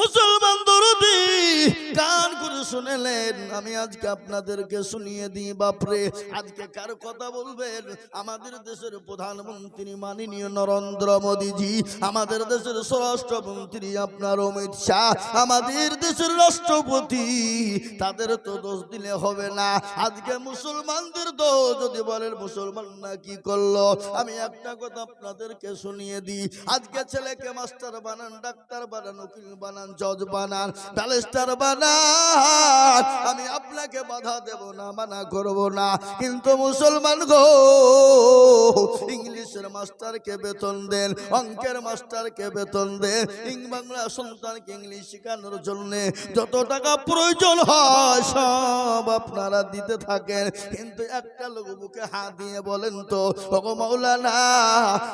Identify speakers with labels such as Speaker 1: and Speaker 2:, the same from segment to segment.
Speaker 1: মুসলমান দরদি কান করে শুনেলেন, আমি আজকে আপনাদেরকে শুনিয়ে দিই, বাপরে, আজকে কার কথা বলবেন? আমাদের দেশের প্রধানমন্ত্রী মাননীয় নরেন্দ্র মোদীজি, আমাদের দেশের স্বরাষ্ট্রমন্ত্রী আপনার অমিত শাহ, আমাদের দেশের রাষ্ট্রপতি, তাদের তো দোষ দিলে হবে না। আজকে মুসলমানদের দোষ, যদি বলেন মুসলমান না কি করল? আমি একটা কথা আপনাদেরকে শুনিয়ে দিই, আজকে ছেলেকে মাস্টার বানান, ডাক্তার বানান, উকিল বানান, জজ বানান ব্যালেস্টার আমি আপনাকে বাধা দেব না, মানা করব না। কিন্তু মুসলমান গো, ইংলিশের মাস্টারকে বেতন দেন, অঙ্কের মাস্টারকে বেতন দেন। ইং বাংলা সন্তানকে ইংলিশ শেখানোর জন্য যত টাকা প্রয়োজন হয়, সব আপনারা দিতে থাকেন। কিন্তু একটা লোক বুকে হাত দিয়ে বলেন তো, ওগো মাওলানা,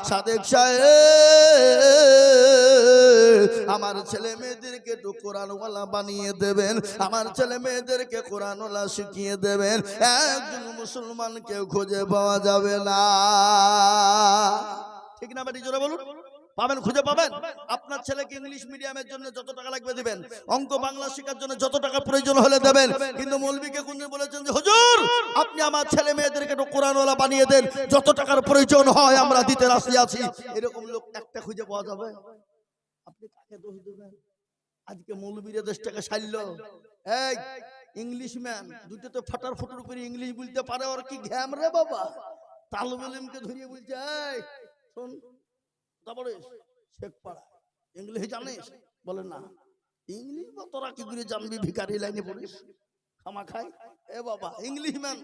Speaker 1: সাদেক সাহেব, আমার ছেলে মেয়েদেরকে তো কোরআনওয়ালা বানিয়ে দেবেন। আমার ছেলে মেয়েদেরকে কোরআনওয়ালা শিখিয়ে দেবেন। একজন মুসলমানকে খুঁজে পাওয়া যাবে না। ঠিক না বাড়ি জোরে বলুন। পাবেন, খুঁজে পাবেন। আপনার ছেলেকে ইংলিশ মিডিয়ামের জন্য যত টাকা লাগবে দিবেন। অঙ্ক, বাংলা শেখার জন্য যত টাকা প্রয়োজন হলে দেবেন। কিন্তু মৌলবীকে কোনদিন বলেছেন যে, হুজুর, আপনি আমার ছেলে মেয়েদেরকে একটু কোরআনওয়ালা বানিয়ে দেন। যত টাকার প্রয়োজন হয়, আমরা দিতে রাজি আছি। এরকম লোক একটা খুঁজে পাওয়া যাবে? আপনি কাকে দোষ দেবেন? আজকে মৌলবীরা দেশটাকে সারল। এই ইংলিশ ম্যান দুটো তো ফাটার ফটোর করে ইংলিশ বলতে পারে, ওর কি ঘ্যাম রে বাবা? তালবেলিমকে ধরিয়ে বলছে, এই, শোন তারপরে শেখ পাড়া ইংলিশ জানিস? বলে, না। ইংলিশ বা তোরা কি করে জানবি? ভিকারি লাইনে পড়িস? খামা খাই এ বাবা ইংলিশ ম্যান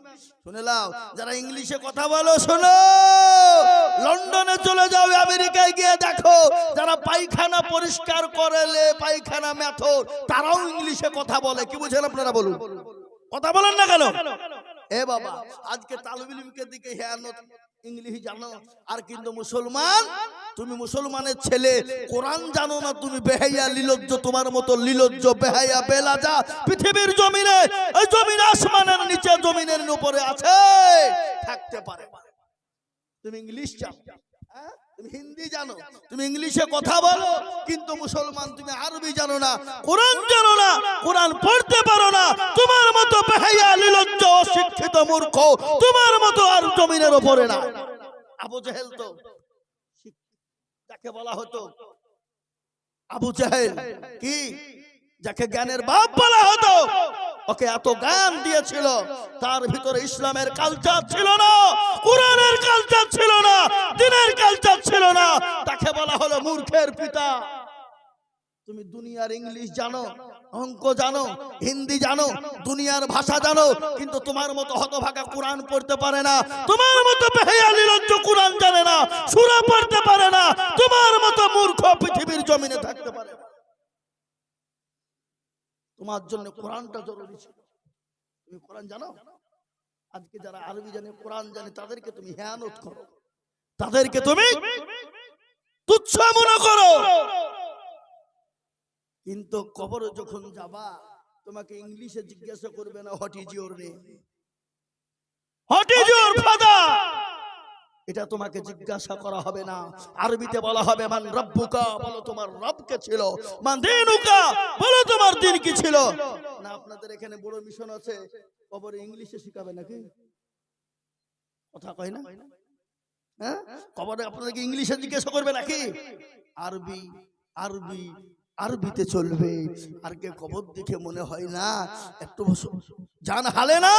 Speaker 1: শুনে লাও যারা ইংলিশে কথা বলো শোনো। লন্ডনে চলে যাও আমেরিকায় গিয়ে দেখো যারা পায়খানা পরিষ্কার করেলে পায়খানা মেথর তারাও ইংলিশে কথা বলে। কি বুঝেন আপনারা বলুন? কথা বলেন না কেন? এ বাবা আজকে তালুবিলিমকে দিকে হ্যাঁ ইংলিশ জানো। আর কিন্তু মুসলমান তুমি মুসলমানের ছেলে কোরআন জানো না তুমি বেহাইয়া লীলজ্জ তোমার মতো লীলজ্জ বেহাইয়া বেলাজা। পৃথিবীর জমিনে এই জমিন আসমানের নিচে জমিনের উপরে আছে। থাকতে পারে। তুমি ইংলিশ জানো। হ্যাঁ? তুমি হিন্দি জানো তুমি ইংলিশে কথা বলো কিন্তু মুসলমান তুমি আরবি জানো না কোরআন জানো না কোরআন পড়তে পারো না তোমার মতো বেহাইয়া লিলজ্জ অশিক্ষিত মূর্খ তোমার মতো আর জমিনের উপরে না। আবু জাহেল তো যাকে বলা হতো আবু জাহেল কি? যাকে জ্ঞানের বাপ বলা হতো ওকে এত জ্ঞান দিয়েছিল। তার ভিতরে ইসলামের কালচার ছিল না, কোরআনের কালচার ছিল না, দিনের কালচার ছিল না। তাকে বলা হলো মূর্খের পিতা। তুমি দুনিয়ার ইংলিশ জানো, অঙ্ক জানো, হিন্দি জানো, দুনিয়ার ভাষা জানো, কিন্তু তোমার মতো হতভাগা কোরআন পড়তে পারে না। তোমার মতো বেহায়া নিরঞ্জ কোরআন জানে না, সুরা পড়তে পারে না। তোমার মতো মূর্খ পৃথিবীর জমিনে থাকতে পারে না। তোমার জন্য কোরআনটা জরুরি ছিল। তুমি কোরআন জানো? আজকে যারা আরবি জানে, কোরআন জানে, তাদেরকে তুমি হেয়ানত করো। তাদেরকে তুমি তুচ্ছ মনে করো। কিন্তু কবরে যখন যাবা, তোমাকে ইংলিশে জিজ্ঞাসা করবে না what is your name what is your father এটা তোমাকে জিজ্ঞাসা করা হবে না। আরবিতে বলা হবে মান রব্বুকা? বলো তোমার রব কে ছিল? মান দিনুকা? বলো তোমার দিন কি ছিল? না আপনাদের এখানে বড় মিশন আছে। কবরে ইংলিশে শিখাবে নাকি? কথা কয় না? হ্যাঁ? কবরে আপনাদেরকে ইংলিশে জিজ্ঞাসা করবে নাকি? আরবি আরবি আরবিতে চলবে। আর কে কবর দেখে মনে হয় না একটু বসো। জান হালে না?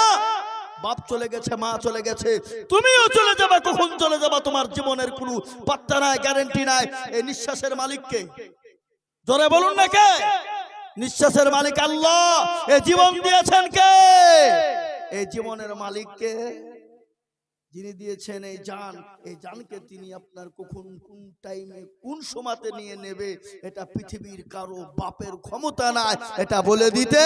Speaker 1: বাপ চলে গেছে, মা চলে গেছে। তুমিও চলে যাবে, কখন চলে যাবা তোমার জীবনের কোনো পাত্তা নাই গ্যারেন্টি নাই। এই নিঃশ্বাসের মালিককে। জোরে বলুন না কে? নিঃশ্বাসের মালিক আল্লাহ। এই জীবন দিয়েছেন কে? এই জীবনের মালিককে। যিনি দিয়েছেন এই জান এই জানকে তিনি আপনার কখন কোন টাইমে কোন সময়তে নিয়ে নেবে, এটা পৃথিবীর কারও বাপের ক্ষমতা নাই। এটা বলে দিতে।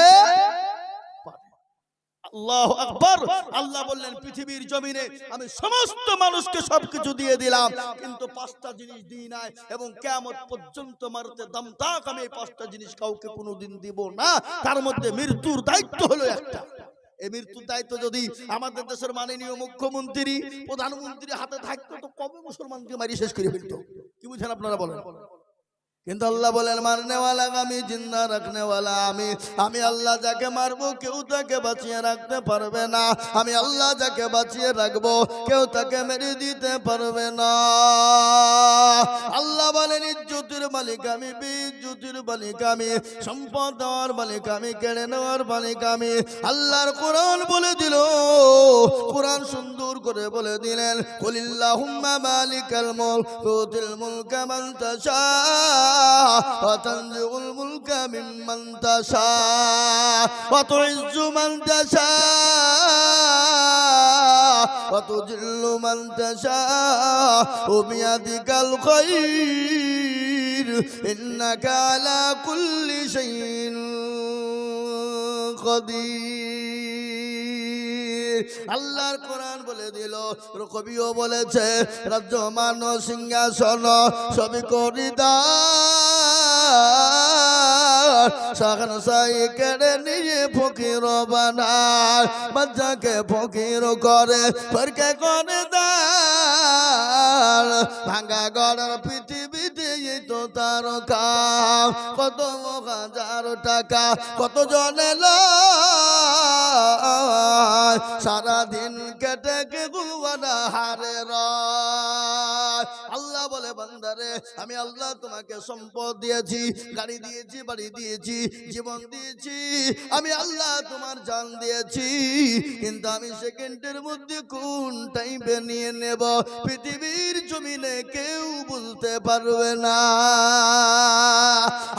Speaker 1: তার মধ্যে মৃত্যুর দায়িত্ব হলো একটা। এই মৃত্যুর দায়িত্ব যদি আমাদের দেশের মাননীয় মুখ্যমন্ত্রী প্রধানমন্ত্রী হাতে থাকতো তো কবে মুসলমানকে মারি শেষ করে ফেলতো? কি বুঝেন আপনারা বলেন? কিন্তু আল্লাহ বলেন, মারনেওয়ালা আমি, জিন্দা রাখনেওয়ালা আমি? আমি আল্লাহ যাকে মারবো, কেউ তাকে বাঁচিয়ে রাখতে পারবে না। আমি আল্লাহ যাকে বাঁচিয়ে রাখব, কেউ তাকে মেরে দিতে পারবে না। আল্লাহ বলেন, ইজ্জতের মালিক আমি বিজ্জুতির মালিক আমি, সম্পদ দেওয়ার মালিক আমি, কেড়ে নেওয়ার মালিক আমি। আল্লাহর কোরআন বলে দিল। কোরআন সুন্দর করে বলে দিলেন কুলিল্লাহুম্মা মালিকাল মুলক, তুতিল মুলকা মান তাশা। তাশা ওয়া তুইজ্জু মান তাশা ওয়া তুজিল্লু মান তাশা ওয়া বিয়াদিকাল খায়র ইন্নাকা আলা কুল্লি শাইইন কদির আল্লাহর কোরআন বলে দিল কবিও বলেছে, রাজ্য মান সিংহাসন সবই করিদা সাখান সাই কেড়ে নিয়ে ফকির বানায় বাচ্চাকে ফকির করে, ফরকে করে দার ভাঙ্গা গড়ার পৃথিবীতে তো তার কাম। কত হাজার টাকা, কত জনে সারাদিন কেটে কে গুলবানা হারে আমি আল্লাহ তোমাকে সম্পদ দিয়েছি, গাড়ি দিয়েছি, বাড়ি দিয়েছি, জীবন দিয়েছি। আমি আল্লাহ তোমার জান দিয়েছি। কিন্তু আমি সেকেন্ডের মধ্যে কোন টাইমে নিয়ে নেব? পৃথিবীর জমিনে কেউ বলতে পারবে না।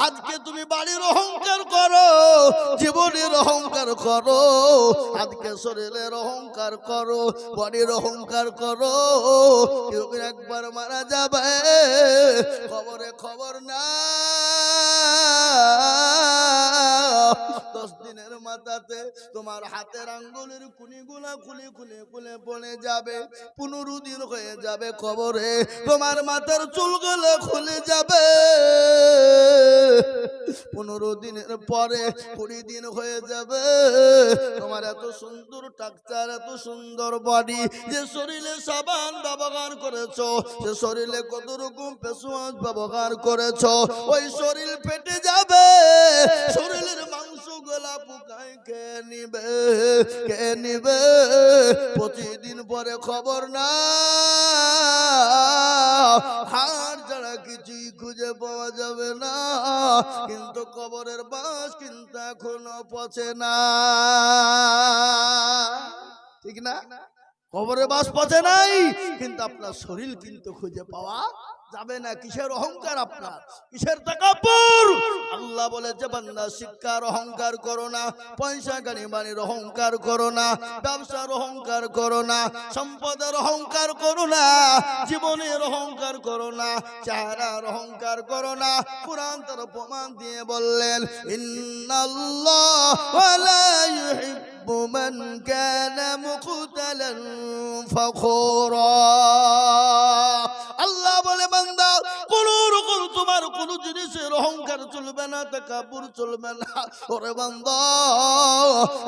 Speaker 1: আজকে তুমি বাড়ির অহংকার করো, জীবনের অহংকার করো। আজকে শরীরের অহংকার করো, বডির অহংকার করো। কেউ একবার মারা যাবে। খবরে খবর না দশ দিনের মাথাতে তোমার হাতের আঙ্গুলের কুনিগুলা খুলে খুলে খুলে পড়ে যাবে, পনেরো দিন হয়ে যাবে খবরে, তোমার মাথার চুলগুলো খুলে যাবে। পনেরো দিনের পরে কুড়ি দিন হয়ে যাবে, তোমার এত সুন্দর টাকচার এত সুন্দর বডি যে শরীরে সাবান ব্যবহার করেছ, সে শরীরে কত রকম পেশোয়াজ ব্যবহার করেছ, ওই শরীর ফেটে যাবে। নিবে কে নিবে প্রতিদিন পরে খবর না। হার ছাড়া কিছুই খুঁজে পাওয়া যাবে না। কিন্তু কবরের বাস কিন্তু এখনও পচে না। ঠিক না? কবরের বাস পচে নাই, কিন্তু আপনার শরীর কিন্তু খুঁজে পাওয়া যাবে না কিসের অহংকার আপনার? কিসের তাকাব্বুর? আল্লাহ বলেছে বান্দা শিক্ষার অহংকার করো না পয়সা বাড়ির অহংকার করো না ব্যবসার অহংকার করো না সম্পদের অহংকার করো না জীবনের অহংকার করো না চেহারার অহংকার করো না। কোরআন তার প্রমাণ দিয়ে বললেন ইন্নাল্লাহ ওয়ালা ইউহিব্বু মান কানা মুখতালান ফখুরা। বলে, বান্দা, কোন রকম তোমার কোন জিনিসের অহংকার চলবে না, তাকাবুর চলবে না। ওরে বান্দা,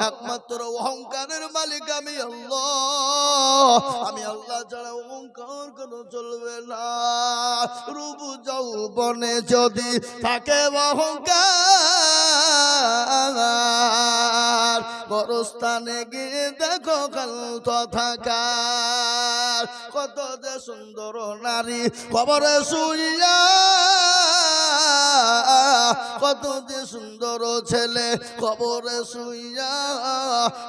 Speaker 1: একমাত্র অহংকারের মালিক আমি আল্লাহ। আমি আল্লাহ ছাড়া অহংকার কোন চলবে না। রূপ যৌবনে যদি থাকে অহংকার বড়স্থানে গিয়ে দেখো কাল থাকার কত যে সুন্দর নারী খবরে শুইয়া কত যে সুন্দর ছেলে খবরে শুইয়া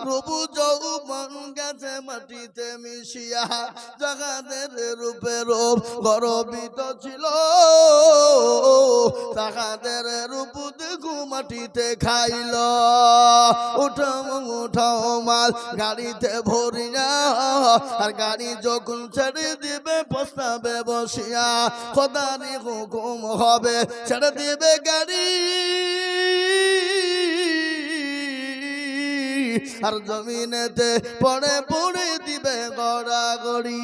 Speaker 1: রবু যৌবন গেছে মাটিতে মিশিয়া। জগাদের রূপে রূপ গরবিত ছিল। তাহাদের রূপ দেখু মাটিতে খাইল। উঠাও উঠাও মাল গাড়িতে ভরিয়া, আর গাড়ি যখন ছেড়ে দিবে প্রস্তাবে বসিয়া। খোদারি হুকুম হবে, ছেড়ে দিবে গাড়ি আর জমিনেতে পড়ে পড়ে দিবে গড়াগড়ি।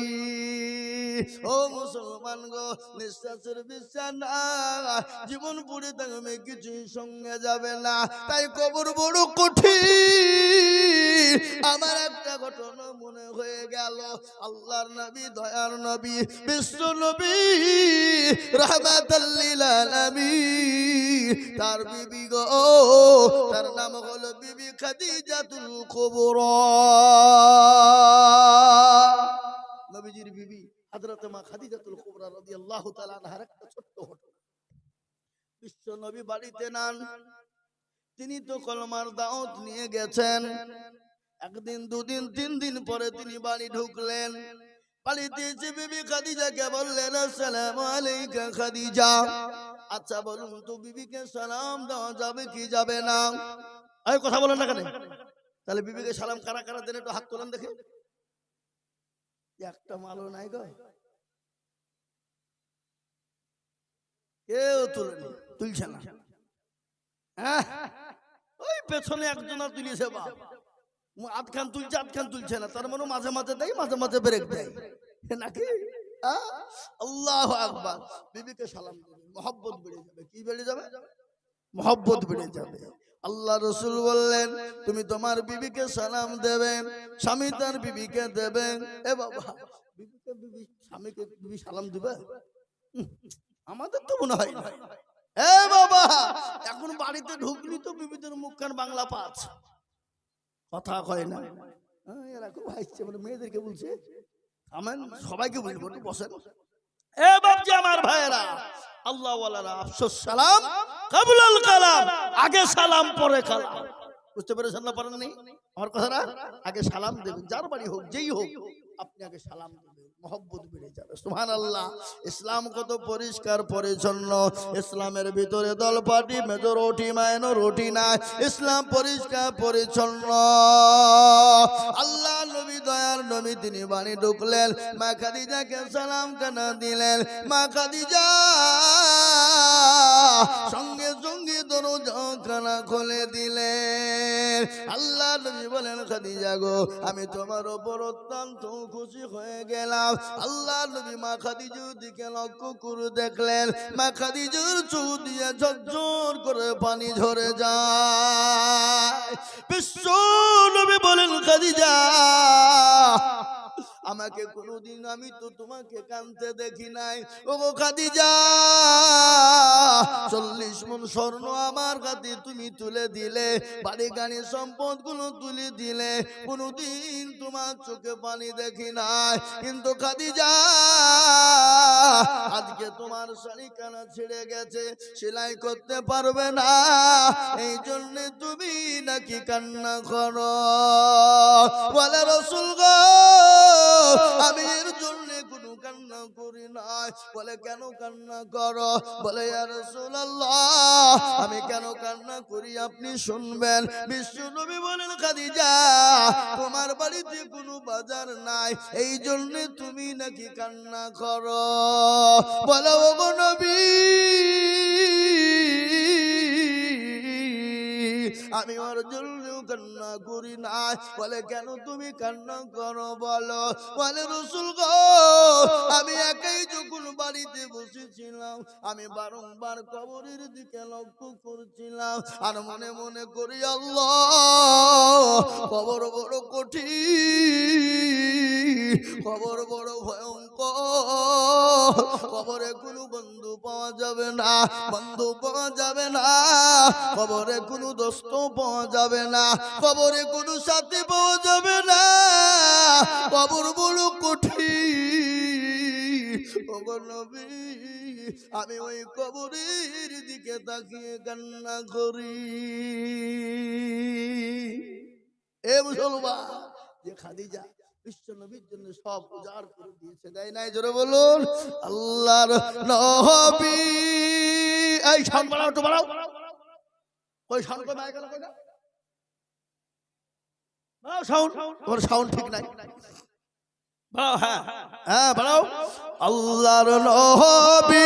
Speaker 1: ও মুসলমান গো নিঃশ্বাসের বিশ্বাস না। জীবন পুড়ে থাকবে কিছুই সঙ্গে যাবে না। তাই কবর বড় কঠিন। আমার একটা ঘটনা মনে হয়ে গেল। আল্লাহর নবী, দয়ার নবী, বিশ্ব নবী তার বিবি গো, তার নাম হলো বিবি খাদিজাতুল কুবরা। নবীজির বিবি। হযরত মা খাদিজাতুল কুবরা রাদিয়াল্লাহু তাআলা আনহার একটা ছোট্ট ঘটনা বিশ্ব নবী বাড়িতে নান। তিনি তো কলমার দাওয়াত নিয়ে গেছেন। একদিন দুদিন তিন দিন পরে তিনি বাড়ি ঢুকলেন। বাড়িতে এসে বিবি খাদিজাকে বললেন আসসালামু আলাইকা খাদিজা। আচ্ছা বলুন তো বিবিকে সালাম দেওয়া যাবে কি যাবে না? এই কথা বলেন না কেন? তাহলে বিবিকে সালাম কারা কারা দেন একটু হাত তোলেন দেখে। একটা মালও নাই গো। কেউ তুলেনি তুলছে না। হ্যাঁ? ওই পেছনে একজন আর তুলিয়েছে বাপ। আধখান তুলছে আধখান তুলছে না। তার মানে মাঝে মাঝে দেয় মাঝে মাঝে ব্রেক দেয়। নাকি? আল্লাহ আকবার। বিবিকে সালাম দেবে মহব্বত বেড়ে যাবে। কি বেড়ে যাবে? মহব্বত বেড়ে যাবে। আল্লাহ রসুল বললেন, তুমি তোমার বিবিকে সালাম দেবেন, স্বামী তার বিবিকে দেবেন। এ বাবা, বিবিকে বিবি, স্বামীকে বিবি সালাম দেবে? আমাদের তো মনে হয় না। এ বাবা, এখন বাড়িতে ঢুকলি তো বিবিদের মুখখান বাংলা পাঁচ কথা কয় না। এরা খুব হাসছে মানে মেয়েদেরকে বলছে আমেন সবাইকে বলব বসেন। এ বাপজি, আমার ভাইয়েরা আল্লাহ আফসোস, সালাম। কাবুলাল কালাম, আগে সালাম, পরে কালাম। বুঝতে পেরেছেন না পারেন নি আমার কথাটা আগে সালাম দেবেন, যার বাড়ি হোক, যেই হোক, আপনি আগে সালাম ইসলাম কত পরিষ্কার, পরিচ্ছন্ন। ইসলামের ভিতরে দল পাটি মেজর রুটি মায়নো রুটি না ইসলাম পরিষ্কার, পরিচ্ছন্ন। আল্লাহ নবী দয়ার নবী, তিনি বাণী ঢুকলেন। মা খাদিজাকে সালাম কেন দিলেন। মা খাদিজা সঙ্গে সঙ্গে দরজা খুলে দিলেন। আল্লাহ নবী বলেন, খাদিজা গো, আমি তোমার ওপর অত্যন্ত খুশি হয়ে গেলাম। আল্লাহ নবী মা খাদিজুর দিকে লক্ষ্য করে দেখলেন, মা খাদিজুর চোখ দিয়ে ঝরঝর করে পানি ঝরে যায়। বিশ্ব নবী বলেন, খাদিজা আমাকে কোনোদিন আমি তো তোমাকে কানতে দেখি নাই। ও গো খাদিজা চল্লিশ মন স্বর্ণ আমার কাছে তুমি তুলে দিলে বাড়ি গাড়ি সম্পদগুলো তুলে দিলে কোনোদিন তোমার চোখে পানি দেখি নাই। কিন্তু খাদিজা আজকে তোমার শাড়ি কানা ছিঁড়ে গেছে সেলাই করতে পারবে না। এই জন্য তুমি নাকি কান্না করো। বলে রসুল গো আমি এর জন্য কোনো কান্না করি নাই। বলে, কেন কান্না করো? বলে রসুল্লাহ আমি কেন কান্না করি আপনি শুনবেন? বিশ্ব নবী বলেন, খাদিজা, তোমার বাড়িতে কোনো বাজার নাই, এই জন্য তুমি নাকি কান্না করো? বলো ও গো নবী, আমি ওর জন্য কান্না করি না বলে, কেন তুমি কান্না করো বলো? বলে, রসুল গো, আমি একাই যখন বাড়িতে বসেছিলাম, আমি বারংবার কবরের দিকে লক্ষ্য করছিলাম। আর মনে মনে করি, আল্লাহ, কবর বড় কঠিন, কবর বড় ভয়ঙ্কর, কবরে কোনো বন্ধু পাওয়া যাবে না, বন্ধু পাওয়া যাবে না, কবরে কোনো দোস্ত পাওয়া যাবে না, কবরে কোনো সাথী পাওয়া যাবে না, কবর বড় কঠিন। আমি ওই কবরের দিকে তাকিয়ে কান্না করি। এ মুসলমান, যে খাদিজা বিশ্ব নবীর জন্য সব উজাড় করে দিয়েছে। তাই নাই? জোরে বলুন। আল্লাহর এই সাউন্ড বাড়াও একটু বাড়াও কই মাইক কই? না? বাড়াও সাউন্ড ঠিক নাই। হ্যাঁ। হ্যাঁ বাড়াও আল্লাহর নবী।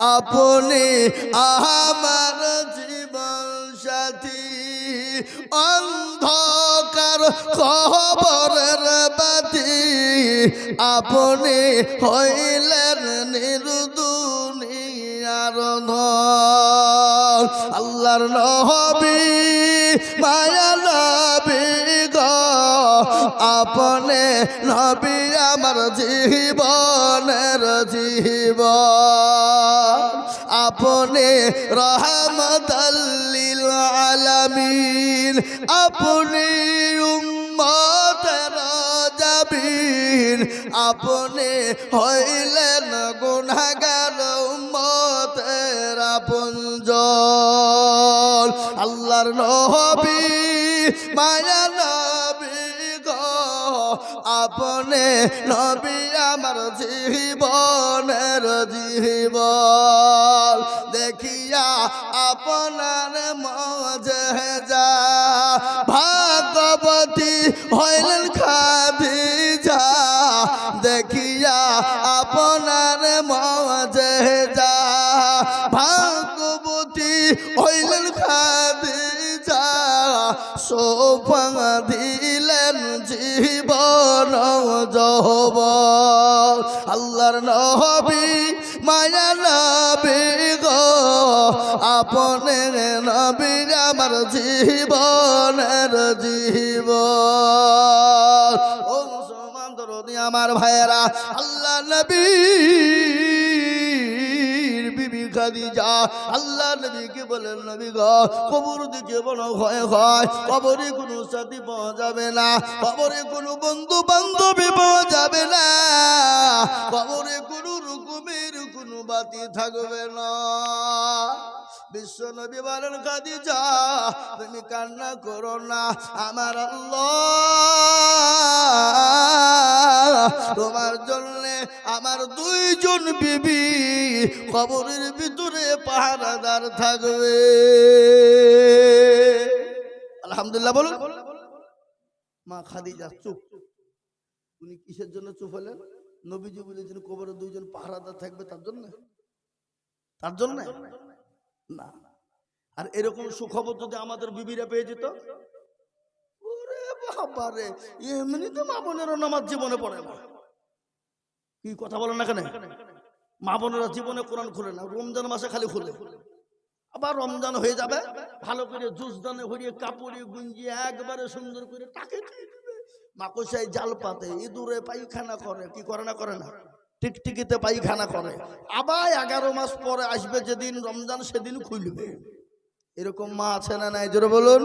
Speaker 1: আপনি আমার জীবন সাথী। অন্ধকার খবরের বাতি। আপনি হইলেন নির্দুনিয়ার আল্লাহর নবী, মায়া নবী গো। আপনি নবী আমার জীবনের জীবন। আপনি রহমতাল্লিল আলামিন আপনি উম্মতের যাবিন আপনি হইলেন গুনাহগার উম্মতের আপনজন। আল্লাহর নবী মায়া আপনি নবী আমার জীবনের জীবন। দেখিয়া আপনার মজে যা। ভাগবতী হইলেন খাদিজা। দেখিয়া আপনার মজে যা। ভাগবতী হইলেন খাদিজা। সোফা দিলেন জব আল্লাহর নহবি মায়া নবী গো। আপনের নবীর আমার জীবনের জীব ও মুসলমান আমার ভাইয়েরা, আল্লাহ নবী খাদিজা, আল্লাহ নবীকে বলেন, নবী গো, কবর দিকে বড় হয়। কবরে কোনো সাথী পাওয়া যাবে না। কবরে কোনো বন্ধু বান্ধবী পাওয়া না। কবরে কোনো রকমের কোনো বাতি থাকবে না। বিশ্ব নবী বলেন, খাদিজা, তুমি কান্না করো না। আমার আল্লাহ, তোমার জন্য আমার দুইজন বিবি কবরের ভিতরে পাহারাদার থাকবে। আলহামদুলিল্লাহ বলুন। মা খাদিজা, চুপ। উনি কিসের জন্য চুপ হলেন? নবীজি বলেছেন কবরে দুইজন পাহারাদার থাকবে তার জন্য। তার জন্য? না। আর এরকম সুখবর যদি আমাদের বিবিরা পেয়ে যেত? এমনি তো মা বোনেরও নামাজ জীবনে পড়ে না। কি কথা বলেন না কেন? মা বোনেরা জীবনে কোরআন খুলে না, রমজান মাসে খালি খুলে। আবার রমজান হয়ে যাবে, ভালো করে জুস দানে ভরিয়ে কাপড়ে গুঞ্জিয়ে একবারে সুন্দর করে দেবে। মাকসাই জাল পাতে, ইঁদুরে পায়খানা করে, কি করে না করে না? টিকটিকিতে পায়খানা করে। আবার এগারো মাস পরে আসবে যেদিন রমজান, সেদিন খুলবে। এরকম মা আছে না নাই? জোরে বলুন।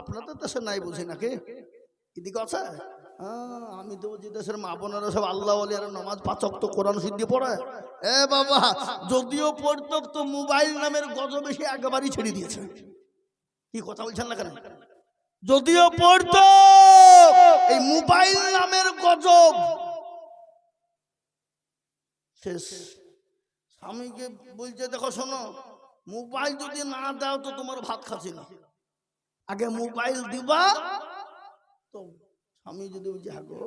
Speaker 1: আপনাদের দেশে নাই বুঝি নাকি? এদিকে আছে? আমি তো বুঝি দেশের মা বোনেরা সব আল্লাহ আর নমাজ পাচক তো কোরআন সিদ্ধি পড়ে। এ বাবা, যদিও পড়তো, তো মোবাইল নামের গজব বেশি একেবারেই ছেড়ে দিয়েছে। কি কথা বলছেন না কেন? যদিও পড়ত, এই মোবাইল নামের গজব। শেষ। স্বামীকে বলছে, দেখো শোনো, মোবাইল যদি না দাও তো তোমার ভাত খাচ্ছি না। আগে মোবাইল দিবা, তো স্বামী যদি বলছে হ্যাঁ গো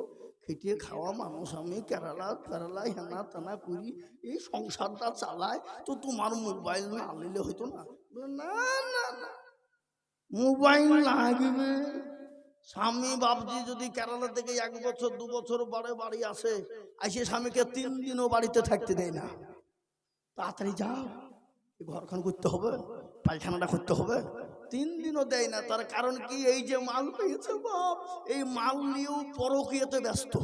Speaker 1: খেটিয়ে খাওয়া মানুষ, আমি কেরালা কেরালা, হেনা, তেনা করি এই সংসারটা চালায় তো তোমার মোবাইল না আনলে হইতো না? না না না। মোবাইল লাগবে। স্বামী বাবজি যদি কেরালা থেকে এক বছর, দু বছর পরে বাড়ি আসে আসে স্বামীকে তিন দিনও বাড়িতে থাকতে দেয় না। তাড়াতাড়ি যাও। ঘরখান করতে হবে, পায়খানাটা করতে হবে। তিন দিনও দেয় না। তার কারণ কি? এই যে মাল পেয়েছে বাপ, এই মাল নিয়েও পরকীয়তে ব্যস্ত।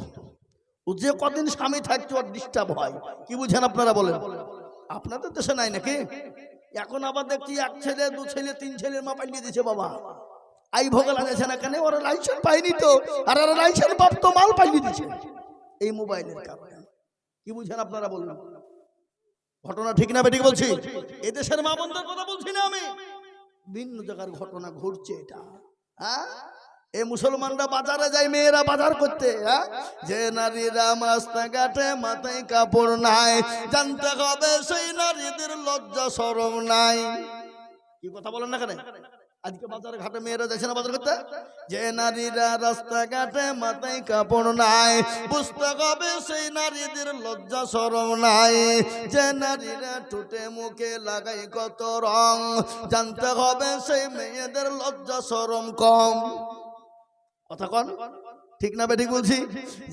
Speaker 1: ও যে কদিন স্বামী থাকছে ওর ডিস্টার্ব হয়। কি বুঝেন আপনারা বলেন? আপনাদের দেশে নাই নাকি? এখন আবার দেখছি এক ছেলে, দু ছেলে, তিন ছেলের মা পাঠিয়ে দিয়েছে বাবা। আই ভোগে লাগেছে না কেন? ওরা লাইসেন্স পাইনি তো। আর ওরা লাইসেন্স প্রাপ্ত মাল পাঠিয়ে দিয়েছে। এই মোবাইলের কারণে। কি বুঝেন আপনারা বলুন? ঘটনা ঠিক না বেঠিক বলছি? এদেশের মা বোনদের কথা বলছি না আমি। ভিন্ন জায়গার ঘটনা ঘটছে এটা। হ্যাঁ? এ মুসলমানরা বাজারে যায় মেয়েরা বাজার করতে হ্যাঁ? যে নারীরা মাস্তা কাটে মাথায় কাপড় নাই জানতে হবে সেই নারীদের লজ্জা সরম নাই। কি কথা বলেন না কেন? আজকে বাজার ঘাটে মেয়েরা যাচ্ছে না বাজার করতে যে নারীরা রাস্তাঘাটে মাথায় কাপড় নাই, বুঝতে হবে সেই নারীদের লজ্জা সরম নাই। যে নারীরা ঠোঁটে মুখে লাগাই কত রং, জানতে হবে সেই মেয়েদের লজ্জা সরম কম। কথা কন। ঠিক না বেঠিক বলছি?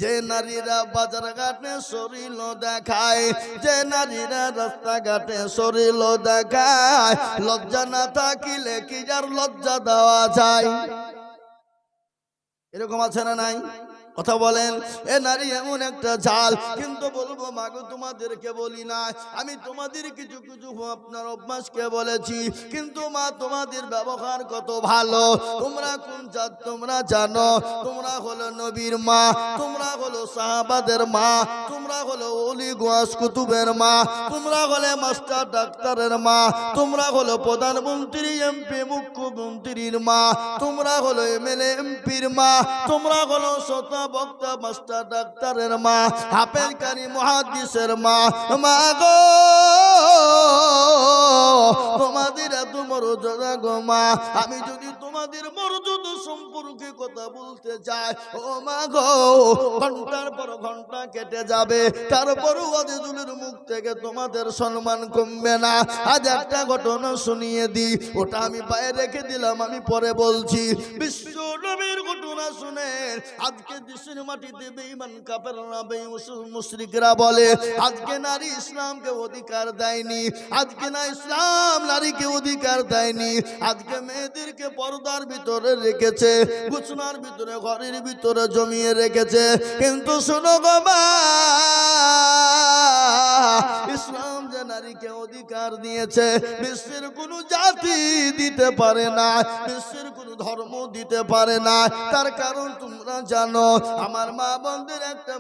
Speaker 1: যে নারীরা বাজার ঘাটে শরীর দেখায়, যে নারীরা রাস্তাঘাটে শরীর দেখায়, লজ্জা না থাকিলে কি যার লজ্জা দেওয়া যায়? এরকম আছে না নাই? কথা বলেন, এ নারী এমন একটা জাল, কিন্তু বলব, মাগো, তোমাদেরকে বলি না। আমি তোমাদের কিছু কিছু আপনার অভ্যাসকে বলেছি। কিন্তু মা, তোমাদের ব্যবহার কত ভালো। তোমরা কোন জাত, তোমরা জানো। তোমরা হলো নবীর মা, তোমরা হলো সাহাবাদের মা, তোমরা হলো অলি গোয়াস কুতুবের মা, তোমরা হলে মাস্টার ডাক্তারের মা, তোমরা হলো প্রধানমন্ত্রী, এমপি, মুখ্যমন্ত্রীর মা, তোমরা হলো এমএলএ, এমপির মা, তোমরা হলো শ্রোতা বক্তা, মাস্টার, ডাক্তারের মা হাফেজকারী মহাদিসের মা। মা গো, তোমাদের এত মর্যাদা গো মা, আমি যদি তোমাদের মর্যাদা সম্পর্কে কথা বলতে চাই ও মা গো, ঘণ্টার পর ঘণ্টা কেটে যাবে, তারপরও আজিজুলের মুখ থেকে তোমাদের সম্মান কমবে না। আজ একটা ঘটনা শুনিয়ে দিই, ওটা আমি পায়ে রেখে দিলাম, আমি পরে বলছি। বিশ্ব নবীর ঘটনা শুনে আজকে দেশের বলে, আজকে নারী ইসলামকে অধিকার দেয়নি, আজকে না ইসলাম নারীকে অধিকার দেয়নি, আজকে মেয়েদেরকে পর্দার ভিতরে রেখেছে, গুছনার ভিতরে, ঘরের ভিতরে জমিয়ে রেখেছে। কিন্তু শোনো মা ইসলাম যে নারীকে অধিকার দিয়েছে, বিশ্বের কোনো জাতি দিতে পারে না, বিশ্বের কোনো ধর্ম দিতে পারে না। তার কারণ তোমরা জানো, আমার মা বন্ধের একটা